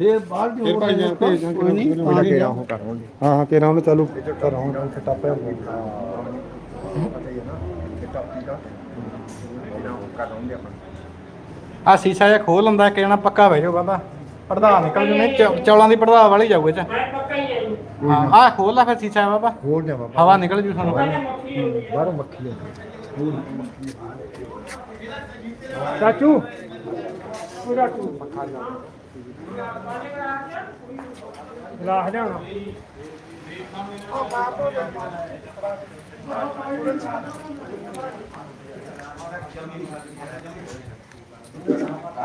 ਇਹ ਬਾਹਰ ਦੀ ਜੀ ਭੇਜਾਂ ਕੋਈ ਨਹੀਂ ਕਿਹੜਾ ਕਿਹੜਾ ਉਹ ਕਰਾਂਗੇ? ਹਾਂ ਹਾਂ ਕਿਹੜਾ ਉਹਨੂੰ ਚਾਲੂ ਕਰਾਂਗੇ ਉੱਥੇ ਟੱਪਿਆ ਆ ਸੀਸਾ ਜਿਹਾ ਖੋਲ ਲੰਦਾ ਕਿ ਜਣਾ ਪੱਕਾ ਬਹਿ ਜਾਓ ਬਾਬਾ ਪੜਦਾ ਨਿਕਲ ਜੂਨੇ ਚੌਲਾਂ ਦੀ ਪੜਦਾ ਵਾਲੀ ਜਾਊ ਇਹ ਚ। ਹਾਂ ਆ ਖੋਲ ਲਾ ਫਿਰ ਸੀਸਾ ਬਾਬਾ। ਹੋਰ ਜਾ ਬਾਬਾ। ਹਵਾ ਨਿਕਲ ਜੂ ਤੁਹਾਨੂੰ। ਬਾਹਰੋਂ ਮੱਖੀ ਆ। ਚਾਚੂ। ਪੂਰਾ ਟੂ ਲਾਹ ਜਾਣਾ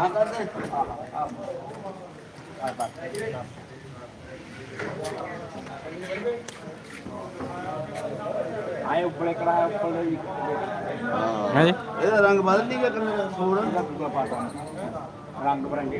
ਕਰਦੇ ਆਏ ਉੱਪਰੇ ਕੜਾ ਉੱਪਰ ਹੈ ਜੀ ਇਹਦਾ ਰੰਗ ਬਦਲ ਨਹੀਂ ਗਿਆ ਕਲਰ ਪਾਟਾ ਰੰਗ ਬਰੰਗੇ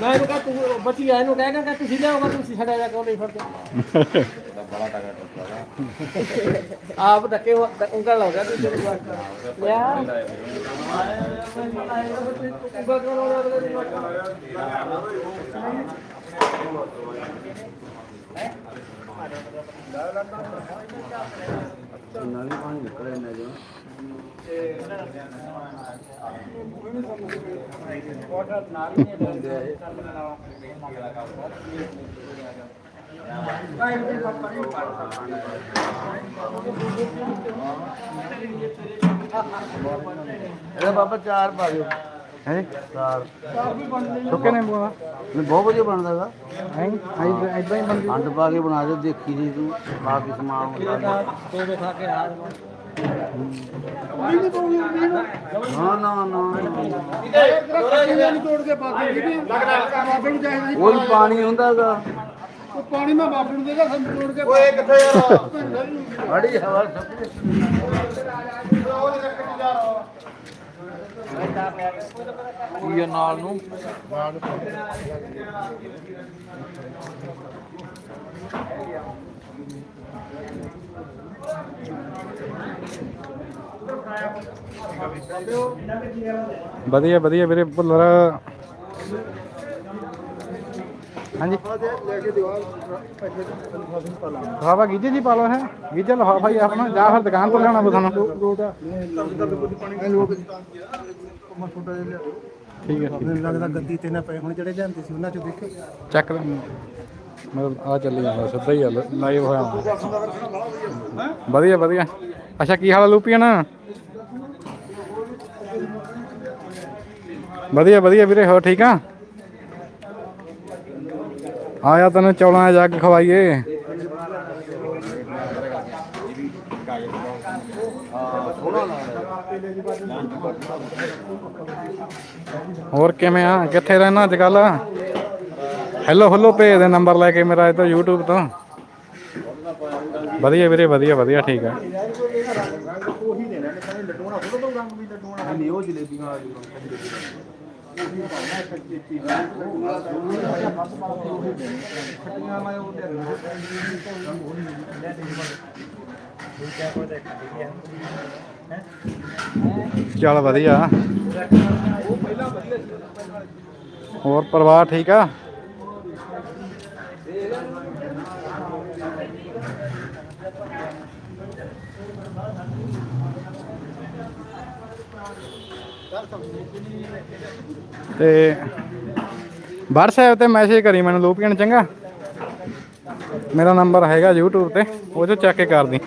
ਮੈਂ ਇਹਨੂੰ ਕਹਾਂ, ਤੂੰ ਬੱਚੀ ਆ, ਇਹਨੂੰ ਕਹਿ ਕੇ ਤੁਸੀਂ ਲਿਆਓਗਾ ਤੁਸੀਂ ਛੱਡਿਆ ਜਾ ਕਿਉਂ ਨਹੀਂ ਫੜਦੇ ਇਹਦਾ ਬੜਾ ਤਗੜਾ ਟੁੱਟਦਾ ਆਪ ਧੱਕੇ ਉਂਗਲ ਲਾਉਂਦਾ ਤੂੰ ਤੇਰੀ ਬਾਤ ਲਿਆ। ਨਾਲੀ ਪਾਣੀ ਨਿਕਲ ਜਾਂਦਾ ਜੋ ਇਹਦਾ ਬਾਬਾ ਚਾਰ ਪਾ ਦਿਓ। ਹੈ? ਚਾਰ। ਸੁੱਕੇ ਨੇ ਇਹ ਬਹੁਤ ਵਧੀਆ ਬਣਦਾ ਹੈਗਾ। ਹੈ? ਇਦਾਂ ਹੀ ਬੰਦੀ ਅੰਡ ਪਾ ਕੇ ਬਣਾ ਦਿਓ ਦੇਖੀ ਜੀ ਤੂੰ ਪਾ ਕੇ ਸਮਾਨ ਹੁੰਦਾ। ਦੋ ਦੋ ਖਾ ਕੇ ਹਾਰ ਨਾ ਨਾ ਨਾ। ਕੋਈ ਪਾਣੀ ਹੁੰਦਾਗਾ। ਉਹ ਪਾਣੀ ਮੈਂ ਬਾਬੇ ਨੂੰ ਦੇਗਾ ਸਾਨੂੰ ਤੋੜ ਕੇ ਓਏ ਕਿੱਥੇ ਯਾਰ? ਬੜੀ ਹਵਾ ਸਭ ਇਹ ਨਾਲ ਨੂੰ? ਵਧੀਆ ਵਧੀਆ ਵੀਰੇ, ਭੁੱਲਰ। ਹਾਂਜੀ। ਲਫਾਫਾ ਗੀਜੇ ਜੀ ਪਾ ਲਓ ਹੈ। ਗੀਜੇ, ਲਫਾਫਾ ਹੀ ਆਪਣਾ। ਜਾਂ ਫਿਰ ਦੁਕਾਨ ਤੋਂ ਲਿਆਉਣਾ ਪਊ ਤੁਹਾਨੂੰ। ਰੋਡ ਠੀਕ ਹੈ ਮੈਨੂੰ ਲੱਗਦਾ ਗੱਦੀ ਤੇ ਨਾ ਪਏ ਹੁਣ ਜਿਹੜੇ ਲਿਆਂਦੇ ਸੀ ਉਹਨਾਂ ਚੋਂ ਦੇਖੋ ਚੱਕ ਲੈ। ਮਤਲਬ ਆ ਚੱਲੀ ਜਾਂਦਾ, ਸਿੱਧਾ ਹੀ ਲਾਈਵ ਹੋਇਆ। ਵਧੀਆ ਵਧੀਆ। ਅੱਛਾ, ਕੀ ਹਾਲ ਆ ਲੂਪੀਅਨ ਵਧੀਆ ਵਧੀਆ ਵੀਰੇ, ਹੋਰ ਠੀਕ ਆ? ਆਇਆ ਤੈਨੂੰ ਚੌਲਾਂ ਦਾ ਜੱਗ ਖਵਾਈਏ। ਹੋਰ ਕਿਵੇਂ ਆ? ਕਿੱਥੇ ਰਹਿਣਾ ਅੱਜ ਕੱਲ ਹੈਲੋ ਹੈਲੋ ਭੇਜ ਦੇ ਨੰਬਰ ਲੈ ਕੇ ਮੇਰਾ ਇਹ ਤੋਂ YouTube ਤੋਂ। ਵਧੀਆ ਵੀਰੇ, ਵਧੀਆ ਵਧੀਆ, ਠੀਕ ਆ। ਨਹੀਂ, ਉਹ ਜਲੇਬੀਆਂ ਆ ਚੱਲ ਵਧੀਆ। ਹੋਰ ਪਰਿਵਾਰ ਠੀਕ ਆ? ਤੇ WhatsApp ਤੇ ਮੈਸੇਜ ਕਰੀ ਮੈਨੂੰ ਲੋਪੀਅਨ ਚੰਗਾ? ਮੇਰਾ ਨੰਬਰ ਹੈਗਾ YouTube ਤੇ, ਉਹ ਚੋਂ ਚੱਕ ਕੇ ਕਰਦੀ।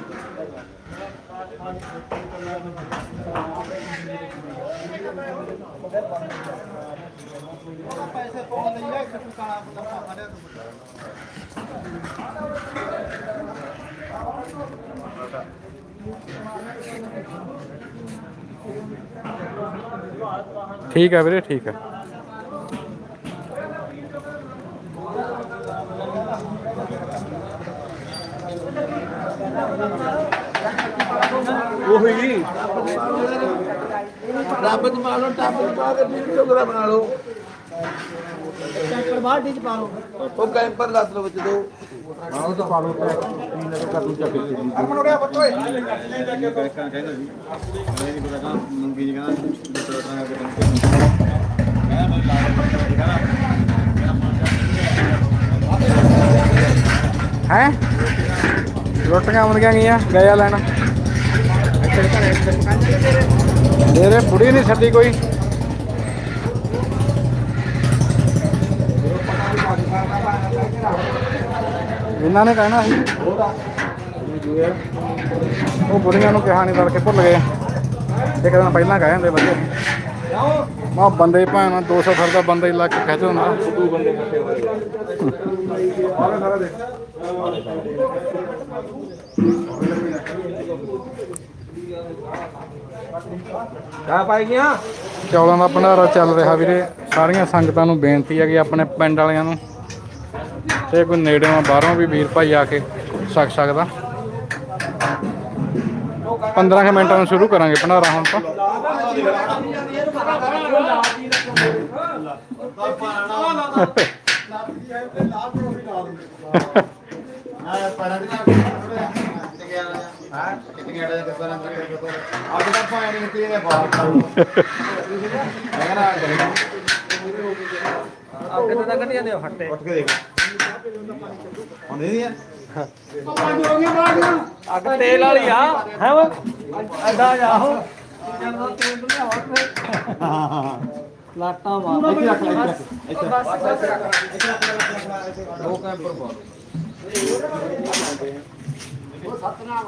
ਠੀਕ ਹੈ ਵੀਰੇ, ਠੀਕ ਹੈ ਉਹੀ ਰੱਬ ਚ ਪਾ ਲਓ ਟੱਬ ਚ ਪਾ ਕੇ ਵੀਰ ਬਣਾ ਲਓ। ਟੈਂਕਰ ਬਾਹਰ ਡੀ ਚ ਪਾ ਲਓ ਉਹ ਕੈਂਪਰ ਲੱਦ ਲਓ ਵਿੱਚ ਦੋ। ਆਹ ਤਾਂ ਪਾ ਲਓ ਤੇ ਪੀਣ ਦਾ ਕੱਦੂ ਚੱਕ ਕੇ ਅਮਨ ਉੜਿਆ ਬੱਤ ਓਏ ਕਹਿੰਦਾ ਕਹਿੰਦਾ ਸੀ ਮੈਂ ਨਹੀਂ ਪਤਾ ਮੰਗੀ ਜੀ ਕਹਿੰਦਾ ਦੁੱਧ ਦਾ ਕਰਕੇ ਹੈ ਰੋਟੀਆਂ ਮੁਰਗੀਆਂ ਗਈਆਂ ਗਿਆ ਲੈਣ ਮੇਰੇ ਬੁੜੀ ਨਹੀਂ ਛੱਡੀ ਕੋਈ। ਇਹਨਾਂ ਨੇ ਕਹਿਣਾ ਸੀ। ਉਹ ਬੁੜੀਆਂ ਨੂੰ ਕਿਹਾ ਨਹੀਂ ਤੜਕੇ ਭੁੱਲ ਗਏ। ਇੱਕ ਦਿਨ ਪਹਿਲਾਂ ਕਹਿ ਜਾਂਦੇ ਵਧੀਆ ਮਾ ਬੰਦੇ ਭਾਵੇਂ 200 ਖਰਦਾ ਬੰਦਾ ਹੀ ਲੱਗ ਕੇ ਖਿੱਚ ਹੁੰਦਾ ਕਾ ਪਾਈ ਗਿਆ ਚੌਲਾਂ ਦਾ ਭੰਡਾਰਾ ਚੱਲ ਰਿਹਾ ਵੀਰੇ। ਸਾਰੀਆਂ ਸੰਗਤਾਂ ਨੂੰ ਬੇਨਤੀ ਹੈ ਕਿ ਆਪਣੇ ਪਿੰਡ ਵਾਲਿਆਂ ਨੂੰ ਤੇ ਕੋਈ ਨੇੜੇੋਂ ਬਾਹਰੋਂ ਵੀ ਵੀਰ ਭਾਈ ਆ ਕੇ ਛਕ ਸਕਦਾ। 15 ਕੁ ਮਿੰਟਾਂ ਨੂੰ ਸ਼ੁਰੂ ਕਰਾਂਗੇ ਭੰਡਾਰਾ ਹੁਣ ਤਾਂ। ਅੱਜ ਦਾ ਪਾਣੀ ਨਹੀਂ ਪੀਣੇ ਬਾਹਰ ਮੈਂ ਕਹਿੰਦਾ ਅੱਗੇ ਤੇ ਤਾਂ ਕੱਢੀ ਜਾਂਦੇ ਹੋ ਹੱਟੇ ਉੱਠ ਕੇ ਦੇਖ। ਨਹੀਂ ਆ ਅੱਗ ਤੇਲ ਵਾਲੀ ਆ। ਹੈ ਵਾ ਐਡਾ ਜਾ ਹੋ। ਲਾਟਾਂ ਮਾਰ। ਇੱਥੇ ਰੱਖ ਲੈ ਇੱਥੇ ਰੱਖ ਦੋ ਕੈਂਪਰ ਪਾ। ਬਹੁਤ ਆ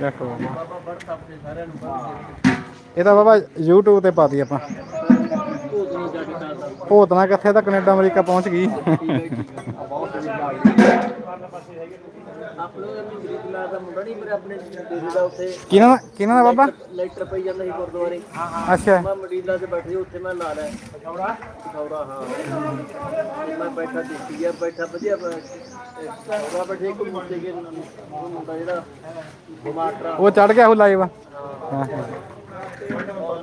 ਦੇਖੋ ਇਹ ਤਾਂ ਬਾਬਾ YouTube ਤੇ ਪਾਤੀ ਆਪਾਂ। ਭੋਤਨਾ ਕਿੱਥੇ ਤਾਂ ਕੈਨੇਡਾ, ਅਮਰੀਕਾ ਪਹੁੰਚ ਗਈ। ਆਪ ਲੋਕ ਆਪਣੀ ਗਰੀਬ ਲਾ ਦਾ ਮੁੰਡਾ ਨਹੀਂ ਮੇਰੇ ਆਪਣੇ ਦੇਸ਼ ਦਾ ਉੱਥੇ ਕਿਹਨਾਂ ਦਾ ਕਿਹਨਾਂ ਦਾ ਬਾਬਾ? ਲੈਟਰ ਪਈ ਜਾਂਦਾ ਸੀ ਗੁਰਦੁਆਰੇ ਅੱਛਾ। ਮੈਂ ਮਡੀਲਾ ਤੇ ਬੈਠੇ ਉੱਥੇ ਮੈਂ ਲਾ ਲਿਆ ਖੌੜਾ ਖੌੜਾ ਹਾਂ ਤੇ ਮੈਂ ਬੈਠਾ ਦੇਖੀ ਗਿਆ ਬੈਠਾ ਵਧੀਆ ਖੌੜਾ ਬੈਠੇ ਇੱਕ ਮੁੰਡੇ ਕੇ ਉਹ ਮੁੰਡਾ ਜਿਹੜਾ ਟਮਾਟਰ ਉਹ ਚੜ ਗਿਆ ਉਹ ਲਾਈਵ ਹਾਂ ਉਹਨਾਂ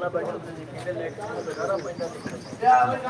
ਬੈਠਾ ਉੱਥੇ ਦੇਖੀ ਤੇ ਲੈਟਰ ਤੇ ਸਾਰਾ ਪੈਂਦਾ ਦੇਖਿਆ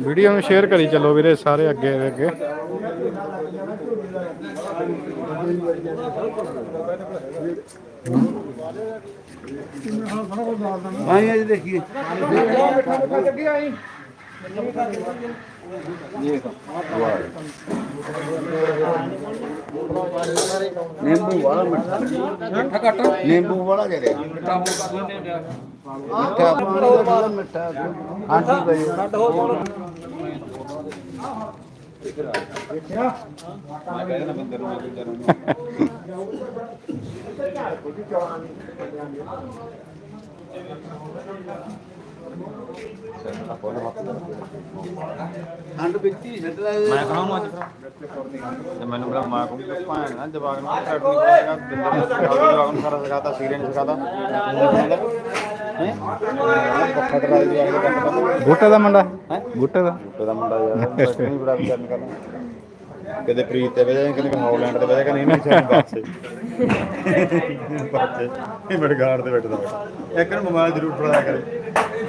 ਵੀਡੀਓ ਨੂੰ ਸ਼ੇਅਰ ਕਰੀ ਚੱਲੋ ਵੀਰੇ ਸਾਰੇ ਅੱਗੇ ਅੱਗੇ ਆਈ ਅੱਜ ਦੇਖੀਏ। ਨਿੰਬੂ ਵਾਲਾ ਮਿੱਠਾ ਮਿੱਠਾ ਘੱਟ ਨਿੰਬੂ ਵਾਲਾ ਜਿਹੜੇ ਮਿੱਠਾ ਪਾਣੀ ਮਿੱਠਾ ਹਾਂਜੀ ਭਾਈ ਖੰਡ ਵਿੱਚੀ ਛੱਡ ਲੈ ਮੈਂ ਕਹਾਂਗਾ ਅੱਜ ਤੇ ਮੈਨੂੰ ਬੜਾ ਮਾਂ ਕੋ ਭਾਣ ਨਾ ਜਵਾਗ ਨੂੰ ਕੱਟ ਨਹੀਂ ਪਾਏਗਾ ਬਿੰਦਰ ਜਵਾਗ ਨੂੰ ਸਾਰਾ ਸਿਖਾਤਾ ਸੀਰੇ ਨੇ ਸਿਖਾਤਾ। ਦੀ ਦਾ ਬੂਟੇ ਦਾ ਮੁੰਡਾ। ਹੈਂ? ਬੂਟੇ ਦਾ। ਉਹਦਾ ਮੁੰਡਾ ਯਾਰ ਬੈਠ ਨਹੀਂ ਬੜਾ ਵਿਚਾਰ ਕਰਨਾ ਕਦੇ ਪ੍ਰੀਤ ਤੇ ਵਜਾ ਕਦੇ ਹਾਲੈਂਡ ਤੇ ਵਜਾ ਕਦੇ ਨਹੀਂ ਚਾਹ ਬਾਸੇ ਬਾਸੇ ਇਹ ਮੜਗਾੜ ਤੇ ਬੈਠਦਾ। ਇੱਕ ਨੂੰ ਮੋਬਾਈਲ ਜ਼ਰੂਰ ਫੜਾਇਆ ਕਰੇ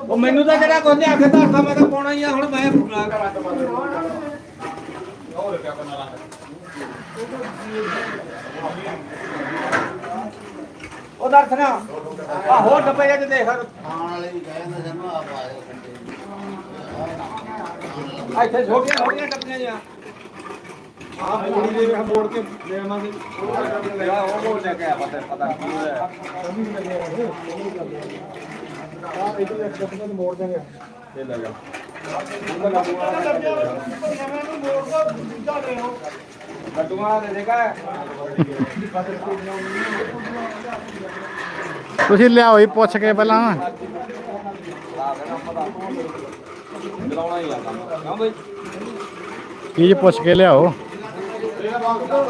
ਉਹ ਮੈਨੂੰ ਤਾਂ ਜਿਹੜਾ ਕੋਈ ਆਖੇ ਧਰਤਾ ਮੈਂ ਤਾਂ ਪਾਉਣਾ ਹੀ ਆ, ਹੁਣ ਮੈਂ ਪੂਰਾ ਕਰਾਂ ਉਹ ਦਰਸ਼ਨਾ ਆ ਹੋਰ ਡੱਬੇ ਜਿਹੇ ਦੇਖ। ਖਾਣ ਵਾਲੇ ਵੀ ਕਹਿੰਦੇ ਸਾਨੂੰ ਆਪ ਆ ਇੱਥੇ ਛੋਟੀਆਂ ਛੋਟੀਆਂ ਡੱਬੀਆਂ ਜਿਹਾ ਆ ਮੋੜੀ ਦੇ ਵੇਖ ਮੋੜ ਕੇ ਲੈ ਆਵਾਂਗੇ। ਉਹ ਉਹ ਲੈ ਕੇ ਆ ਪਤਾ ਪਤਾ ਕੀ ਹੋਇਆ ਆ ਇਹਦੇ ਇੱਕ ਡੱਬੇ ਨੂੰ ਮੋੜ ਦੇਂਗੇ ਇਹ ਲੈ ਜਾ ਲੱਡੂਆਂ ਦੇ ਦੇਗਾ ਤੁਸੀਂ ਲਿਆਓ ਹੀ ਪੁੱਛ ਕੇ ਪਹਿਲਾਂ ਚੀਜ਼ ਪੁੱਛ ਕੇ ਲਿਆਓ। ਇਹ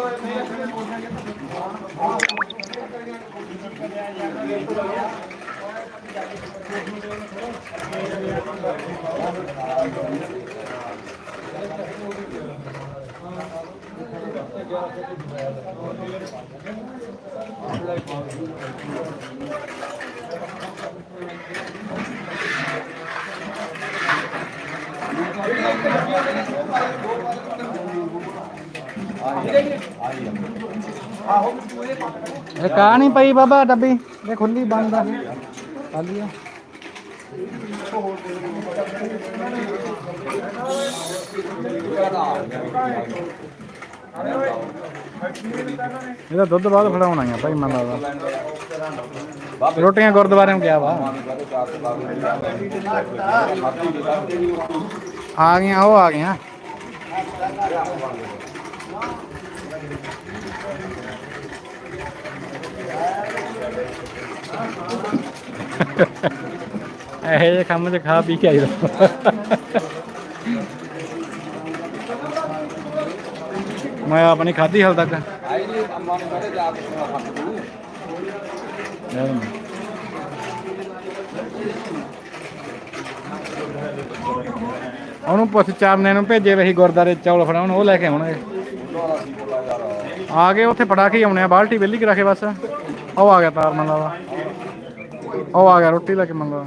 ਕਾ ਨਹੀਂ ਪਈ ਬਾਬਾ, ਡੱਬੀ। ਇਹ ਖੁੱਲੀ ਬੰਦ ਆ। ਖਾਲੀ ਆ। ਇਹਦਾ ਦੁੱਧ ਬਾਅਦ ਫੜਾਉਣਾ ਆ ਭਾਈ ਮੰਨ ਲੱਗਦਾ ਰੋਟੀਆਂ ਗੁਰਦੁਆਰੇ ਨੂੰ ਗਿਆ ਵਾ। ਆ ਗਈਆਂ, ਉਹ ਆ ਗਈਆਂ। ਇਹੋ ਜਿਹੇ ਕੰਮ 'ਚ ਖਾ ਪੀ ਕੇ ਆਈਦਾ ਮੈਂ ਆਪਣੀ ਖਾਧੀ ਹਾਲ ਤੱਕ। ਆਈ ਨਹੀਂ ਅੰਮਾ ਨੂੰ ਕਹਿੰਦੇ ਜਾ ਕੇ ਫੱਕ ਦੂ ਉਹਨੂੰ ਪੁੱਛ ਚਾਰਨੇ ਨੂੰ ਭੇਜੇ ਵਹੀ ਗੁਰਦਾਰੇ ਚੌਲ ਫੜਾਉਣ, ਉਹ ਲੈ ਕੇ ਆਉਣਗੇ। ਆ ਗਏ, ਉੱਥੇ ਫੜਾ ਕੇ ਆਉਣੇ ਆ, ਬਾਲਟੀ ਵਿਹਲੀ ਕਰਾ ਕੇ ਬਸ। ਉਹ ਆ ਗਿਆ ਤਾਰ ਮੰਗਾ ਉਹ ਆ ਗਿਆ, ਰੋਟੀ ਲੈ ਕੇ ਮੰਗਾ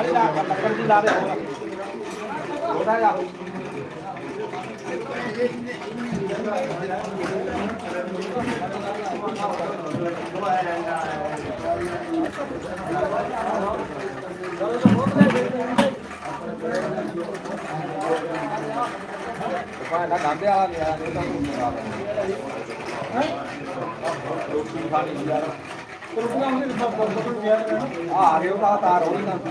ਅਰੇ ਲਾ ਕੱਪੜ ਦੀ ਲਾ ਦੇ ਉਹਦਾ ਜਾ Thank you. ਭਾਂਡਾ ਗਾਂਦੇ ਵਾਲਾ ਨਹੀਂ ਆ। ਨਹੀਂ ਤਾਂ ਤੂੰ ਮੰਗਾ ਲੈ ਰੋਟੀ ਖਾਣੀ ਯਾਰ ਆ ਰਹੇ ਹੋ। ਤਾਂ ਤਾਰ ਹੋਣੀ ਨਾ ਭਾਂਡਾ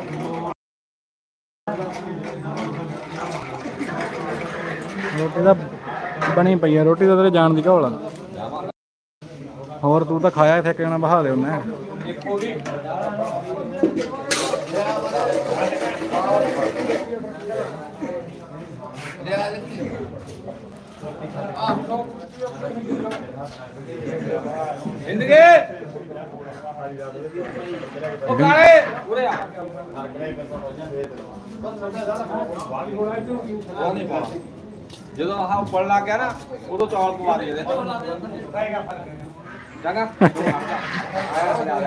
ਰੋਟੀ ਤਾਂ ਬਣੀ ਪਈ ਆ ਰੋਟੀ ਤਾਂ ਤੇਰੇ ਜਾਣ ਦੀ ਘੋਲ ਆ। ਹੋਰ ਤੂੰ ਤਾਂ ਖਾਇਆ ਇੱਥੇ ਕਿਉਂ ਨਾ ਬਹਾ ਦੇ ਉਹਨੇ। ਜ਼ਿੰਦਗੀ! ਉਹ ਕਾਲੇ ਉਰੇ ਆ ਉਹ ਨਹੀਂ ਪਾਉਣਾ। ਜਦੋਂ ਆਹ ਉੱਪਰ ਲੱਗ ਗਿਆ ਨਾ ਉਦੋਂ ਚੌਲ ਪਵਾ ਦੇ ਦੇ ਚੰਗਾ? ਆਇਆ ਸੀ ਨਾਲ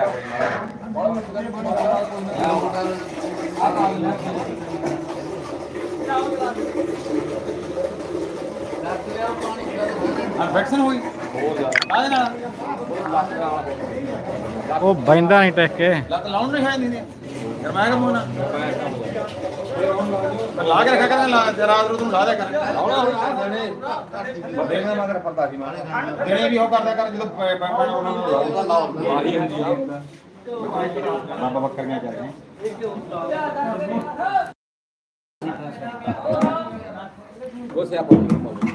ਇਨਫੈਕਸ਼ਨ ਹੋਈ ਆਦੇ ਨਾਲ। ਉਹ ਬੈਂਦਾ ਨਹੀਂ ਟਿਕ ਕੇ। ਲੱਤ ਲਾਉਣ ਨਹੀਂ ਹੈ ਨਹੀਂ ਯਾਰ ਮੈਂ ਕਹਾਂ ਨਾ ਲਾ ਕੇ ਰੱਖਿਆ ਕਰ ਲਾ- ਰਾਤ ਨੂੰ ਤੂੰ ਲਾ ਦਿਆ ਕਰ ਲਾਉਣਾ ਹੁਣ ਬੰਦੇ ਨੇ ਮਗਰ ਪਰਦਾ ਸੀ ਮਾਣੇ ਦਿਨੇ ਵੀ ਉਹ ਕਰਦਾ ਕਰ ਜਦੋਂ ਪੈ- ਪੈ- ਪੈਣਾ ਉਹਨਾਂ ਨੂੰ ਲਾਉਂਦਾ ਲਾਉਂਦਾ ਮਾਰੀ ਹੁੰਦੀ ਹੈ ਰੱਬ ਬੱਕਰੀਆਂ ਚੱਲ ਰਹੀਆਂ ਉਹ ਸਿਆਪਾ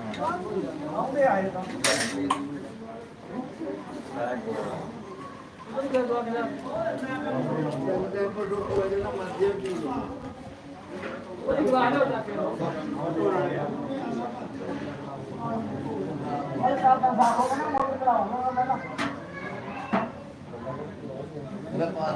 ਆਉਂਦੇ ਆਏ ਤਾਂ ਮੈਂ ਪਾਸ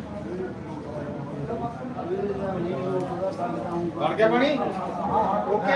ਬਣ ਗਿਆ ਪਾਣੀ? ਓਕੇ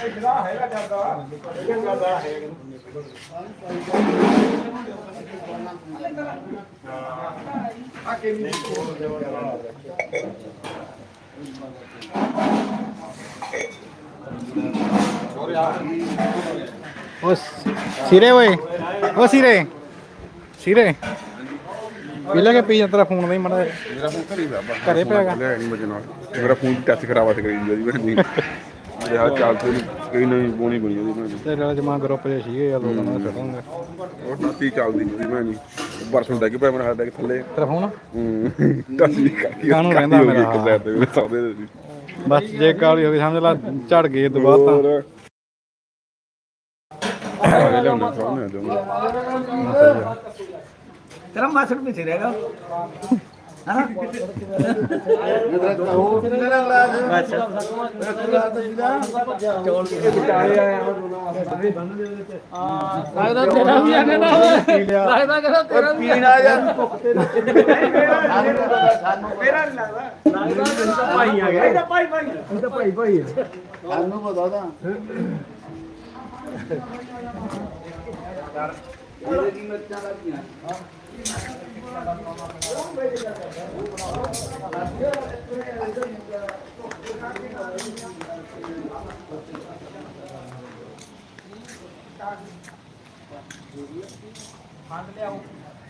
ਹਾਂ, ਸਿਰੇ ਓਏ। ਓ ਸਿਰੇ। ਸਿਰੇ। ਬਿਲੇ ਕੇ ਪੀ ਤੇਰਾ ਫੋਨ ਨਹੀਂ ਮੜਾ ਮੇਰਾ ਫੋਨ ਘਰੇ ਪਿਆ ਬਾ ਘਰੇ ਪਿਆ ਗਾ? ਲੈ ਨਹੀਂ ਨਾਲ ਮੇਰਾ ਫੋਨ ਟੱਚ ਖਰਾਬਾ ਤੇ ਕਰੀ ਜਾਂਦੀ ਮੈਂ ਨਹੀਂ। ਮੇਰੇ ਹਾਲ ਚਾਲ ਤੇ ਕਈ ਨਹੀਂ ਬੋਣੀ ਬਣੀ ਉਹਦੀ ਮੈਂ ਤੇਰੇ ਨਾਲ ਜਮਾ ਗਰੁੱਪ ਦੇ ਸੀਗੇ ਆ ਦਿਨਾਂ ਦੇ ਛੱਡਾਂਗੇ ਉਹ ਟੱਤੀ ਚੱਲਦੀ ਨਹੀਂ ਮੈਂ ਨਹੀਂ ਬਰਸੋਂ ਦਾ ਕਿ ਪਿਆ ਮੇਰਾ ਹੱਥ ਥੱਲੇ। ਤੇਰਾ ਫੋਨ ਹੂੰ। ਟੱਤੀ ਕਰਦੀ ਕਾਹਨੂੰ ਰਹਿੰਦਾ ਮੇਰਾ? ਇੱਕ ਸਾਈਡ ਤੇ ਮੇਰੇ ਸੌਦੇ ਦੇ ਸੀ। ਬਸ ਜੇ ਕਾਲੀ ਹੋ ਗਈ ਸਮਝ ਲਾ ਝੜ ਗਏ ਤੋਂ ਬਾਅਦ ਤਾਂ। ਹੋਰ? ਲਿਆਉਣਾ ਤੇਰਾ ਮਾਸੜ ਪਿੱਛੇ ਰਹੇਗਾ ਲੱਗਦਾ ਤੇਰਾ ਵੀ ਆਨੇ ਨਾ ਹੋਵੇ ਲੱਗਦਾ ਕਹਿੰਦਾ ਤੇਰਾ ਵੀ ਪੀਣਾ ਯਾਰ ਭੁੱਖ ਤੇ ਮੇਰਾ ਨਹੀਂ ਲੱਗਦਾ ਲੱਗਦਾ ਭਾਈ ਆ ਗਿਆ ਇਹਦਾ ਭਾਈ ਭਾਈ ਇਹਦਾ ਭਾਈ ਭਾਈ ਹੈ ਸਾਨੂੰ ਪਤਾ ਤਾਂ ਇਹਦੇ ਦੀ ਮਿਰਚਾਂ ਲੱਗੀਆਂ ਹਾਂ मान लिया